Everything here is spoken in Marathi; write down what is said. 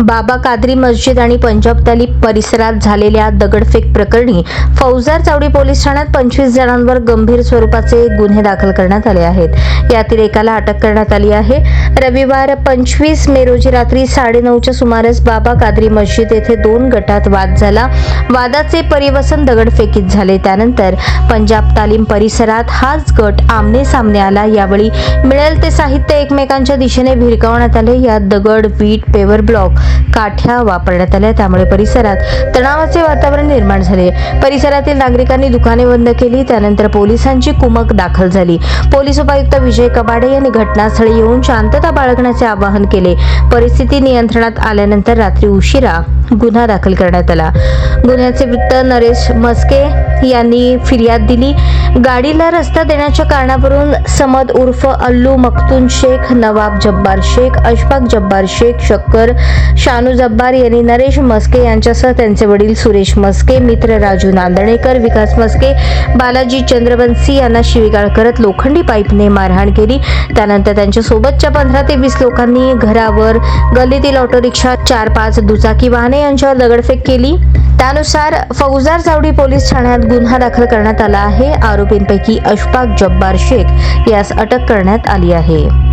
बाबा कादरी मस्जिद आणि पंजाब तली परिसरात झालेल्या दगडफेक प्रकरणी फौजदार चावडी पोलीस ठाण्यात पंचवीस जणांवर गंभीर स्वरूपाचे गुन्हे दाखल करण्यात आले आहेत. यातील एकाला अटक करण्यात आली आहे. रविवार पंचवीस मे रोजी रात्री साडेनऊच्या सुमारास बाबा कादरी मस्जिद येथे दोन गटात वाद झाला. वादाचे परिवसन दगडफेकीत झाले. त्यानंतर पंजाब तालीम परिसरात हाच गट आमने सामने आला. यावेळी मिळेल ते साहित्य एकमेकांच्या दिशेने भिरकावण्यात आले. यात दगड वीट पेवर ब्लॉक काठ्या वापरण्यात आल्या. त्यामुळे परिसरात तणावाचे वातावरण निर्माण झाले. परिसरातील नागरिकांनी दुकाने बंद केली. त्यानंतर पोलिसांची कुमक दाखल झाली. पोलीस उपायुक्त विजय कबाडे यांनी घटनास्थळी येऊन शांतता बाळगण्याचे आवाहन केले. परिस्थिती नियंत्रणात आल्यानंतर रात्री उशिरा गुन्हा दाखल करण्यात आला. गुन्ह्याचे वृत्त नरेश मस्के यांनी फिर्याद दिली. गाडीला रस्ता देण्याच्या कारणावरून समद उर्फ अल्लू मखतून शेख नवाब जब्बार शेख अशफाक जब्बार शेख शक्कर शानू जब्बार यांनी नरेश मस्के यांच्यासह त्यांचे वडील सुरेश मस्के मित्र राजू नांदणेकर विकास मस्के बालाजी चंद्रवंशी यांना शिवीगाळ करत लोखंडी पाईपने मारहाण केली. त्यानंतर त्यांच्या सोबतच्या पंधरा ते वीस लोकांनी घरावर गल्लीतील ऑटो रिक्षा चार पाच दुचाकी वाहने यांच्यावर दगडफेक केली. त्यानुसार फौजदार चावडी पोलीस ठाण्यात गुन्हा दाखल करण्यात आला आहे. आरोपींपैकी अशफाक जब्बार शेख यास अटक करण्यात आली आहे.